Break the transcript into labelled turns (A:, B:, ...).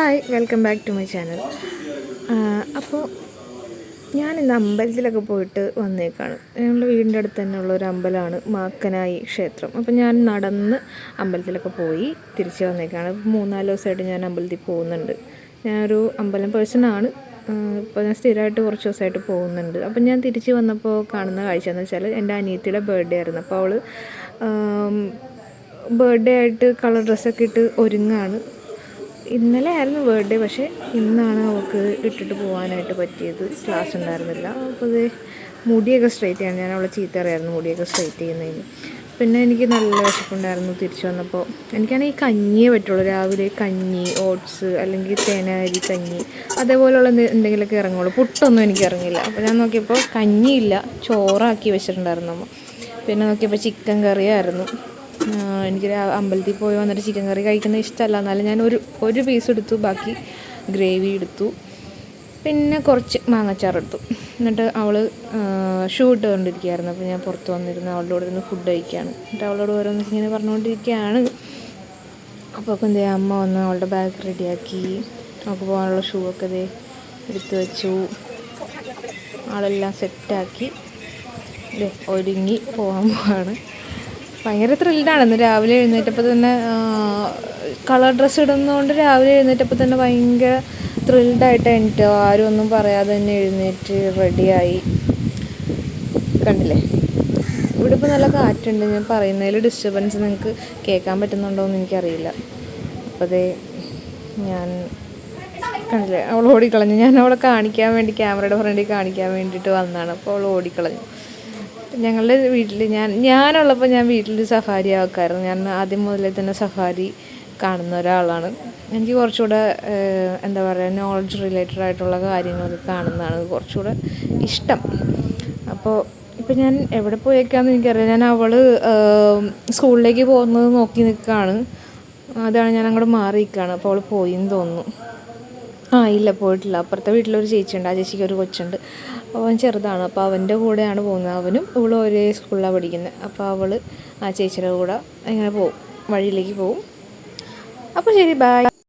A: Hi welcome back to my channel. അപ്പോൾ ഞാൻ ഇന്ന് അമ്പലത്തിലൊക്കെ പോയിട്ട് വന്നേക്കാണ്. ഞങ്ങളുടെ വീടിന്റെ അടുത്ത് തന്നെയുള്ള ഒരു അമ്പലമാണ് മാക്കനായി ക്ഷേത്രം. അപ്പോൾ ഞാൻ നടന്ന് അമ്പലത്തിലൊക്കെ പോയി തിരിച്ച് വന്നേക്കാണ്. മൂന്നാൽ ദിവസമായിട്ട് ഞാൻ അമ്പലത്തിൽ പോകുന്നുണ്ട്. ഞാനൊരു അമ്പലം പേഴ്സണാണ് ഇപ്പോൾ ഞാൻ സ്ഥിരമായിട്ട് കുറച്ച് ദിവസമായിട്ട് പോകുന്നുണ്ട്. അപ്പം ഞാൻ തിരിച്ച് വന്നപ്പോൾ കാണുന്ന കാഴ്ച എന്ന് വെച്ചാൽ എന്റെ അനിയത്തിയുടെ ബർത്ത്ഡേ ആയിരുന്നു. അപ്പോൾ അവൾ ബർത്ത്ഡേ ആയിട്ട് കളർ ഡ്രസ്സൊക്കെ ഇട്ട് ഒരുങ്ങാണ്. ഇന്നലെ ആയിരുന്നു ബർത്ത്ഡേ പക്ഷേ ഇന്നാണ് അവൾക്ക് ഇട്ടിട്ട് പോകാനായിട്ട് പറ്റിയത്. ക്ലാസ് ഉണ്ടായിരുന്നില്ല. അപ്പോൾ അത് മുടിയൊക്കെ സ്ട്രൈറ്റ് ചെയ്യാൻ ഞാൻ അവളെ ചീത്ത അറിയായിരുന്നു മുടിയൊക്കെ സ്ട്രൈറ്റ് ചെയ്യുന്നതിന്. പിന്നെ എനിക്ക് നല്ല വിശപ്പുണ്ടായിരുന്നു തിരിച്ചു വന്നപ്പോൾ എനിക്കാണെങ്കിൽ കഞ്ഞിയെ പറ്റുള്ളൂ. രാവിലെ കഞ്ഞി ഓട്സ് അല്ലെങ്കിൽ തേനാരി കഞ്ഞി അതേപോലെയുള്ള എന്തെങ്കിലുമൊക്കെ ഇറങ്ങുള്ളൂ. പുട്ടൊന്നും എനിക്ക് ഇറങ്ങില്ല. അപ്പോൾ ഞാൻ നോക്കിയപ്പോൾ കഞ്ഞിയില്ല. ചോറാക്കി വെച്ചിട്ടുണ്ടായിരുന്നു അമ്മ. പിന്നെ നോക്കിയപ്പോൾ ചിക്കൻ കറിയായിരുന്നു എനിക്ക് അമ്പലത്തിൽ പോയി വന്നിട്ട് ചിക്കൻ കറി കഴിക്കുന്നത് ഇഷ്ടമല്ല. എന്നാലും ഞാൻ ഒരു ഒരു പീസ് എടുത്തു. ബാക്കി ഗ്രേവി എടുത്തു. പിന്നെ കുറച്ച് മാങ്ങച്ചാർ എടുത്തു. എന്നിട്ട് അവൾ ഷൂ ഇട്ടുകൊണ്ടിരിക്കുകയായിരുന്നു. അപ്പോൾ ഞാൻ പുറത്ത് വന്നിരുന്നു. അവളുടെ കൂടെ ഇരുന്ന് ഫുഡ് കഴിക്കുകയാണ്. എന്നിട്ട് അവളോട് ഓരോന്ന് ഇങ്ങനെ പറഞ്ഞുകൊണ്ടിരിക്കുകയാണ്. അപ്പോൾ എന്തേ അമ്മ വന്ന് അവളുടെ ബാഗ് റെഡിയാക്കി അവൾക്ക് പോകാനുള്ള ഷൂ ഒക്കെ ഇതേ എടുത്തു വെച്ചു. ആളെല്ലാം സെറ്റാക്കി ഒരുങ്ങി പോകാൻ പോവാണ്. ഭയങ്കര ത്രില്ഡാണ് ഇന്ന് രാവിലെ എഴുന്നേറ്റപ്പോൾ തന്നെ കളർ ഡ്രസ്സ് ഇടുന്നതുകൊണ്ട് രാവിലെ എഴുന്നേറ്റപ്പോൾ തന്നെ ഭയങ്കര ത്രില്ഡായിട്ട് എണീറ്റ് ആരും ഒന്നും പറയാതെ തന്നെ എഴുന്നേറ്റ് റെഡിയായി കണ്ടില്ലേ? ഇവിടെ ഇപ്പോൾ നല്ല കാറ്റുണ്ട്. ഞാൻ പറയുന്നതിൽ ഡിസ്റ്റർബൻസ് നിങ്ങൾക്ക് കേൾക്കാൻ പറ്റുന്നുണ്ടോ എന്ന് എനിക്കറിയില്ല. അപ്പോൾ അതേ ഞാൻ കണ്ടില്ലേ? അവൾ ഓടിക്കളഞ്ഞു. ഞാൻ അവളെ കാണിക്കാൻ വേണ്ടി ക്യാമറയുടെ ഫ്രണ്ടിൽ കാണിക്കാൻ വേണ്ടിയിട്ട് വന്നതാണ്. അപ്പോൾ അവൾ ഓടിക്കളഞ്ഞു. ഞങ്ങളുടെ വീട്ടിൽ ഞാൻ ഞാനുള്ളപ്പോൾ ഞാൻ വീട്ടിൽ സഫാരി ആക്കായിരുന്നു ഞാൻ ആദ്യം മുതലേ തന്നെ സഫാരി കാണുന്ന ഒരാളാണ്. എനിക്ക് കുറച്ചുകൂടെ എന്താ പറയുക നോളജ് റിലേറ്റഡ് ആയിട്ടുള്ള കാര്യങ്ങളൊക്കെ കാണുന്നതാണ് കുറച്ചുകൂടെ ഇഷ്ടം. അപ്പോൾ ഇപ്പം ഞാൻ എവിടെ പോയേക്കാന്ന് എനിക്കറിയാം ഞാൻ അവൾ സ്കൂളിലേക്ക് പോകുന്നത് നോക്കി നിൽക്കുകയാണ് അതാണ് ഞാൻ അങ്ങോട്ട് മാറി നിൽക്കുകയാണ് അപ്പോൾ അവൾ പോയി എന്ന് തോന്നുന്നു. ആ ഇല്ല പോയിട്ടില്ല. അപ്പുറത്തെ വീട്ടിലൊരു ചേച്ചിയുണ്ട്. ആ ചേച്ചിക്ക് ഒരു കൊച്ചുണ്ട്. അവൻ ചെറുതാണ്. അപ്പോൾ അവന്റെ കൂടെയാണ് പോകുന്നത്. അവനും ഇവളും ഒരേ സ്കൂളിലാണ് പഠിക്കുന്നത്. അപ്പോൾ അവൾ ആ ചേച്ചിയുടെ കൂടെ ഇങ്ങനെ പോവും. വഴിയിലേക്ക് പോവും. അപ്പോൾ ശരി ബായ്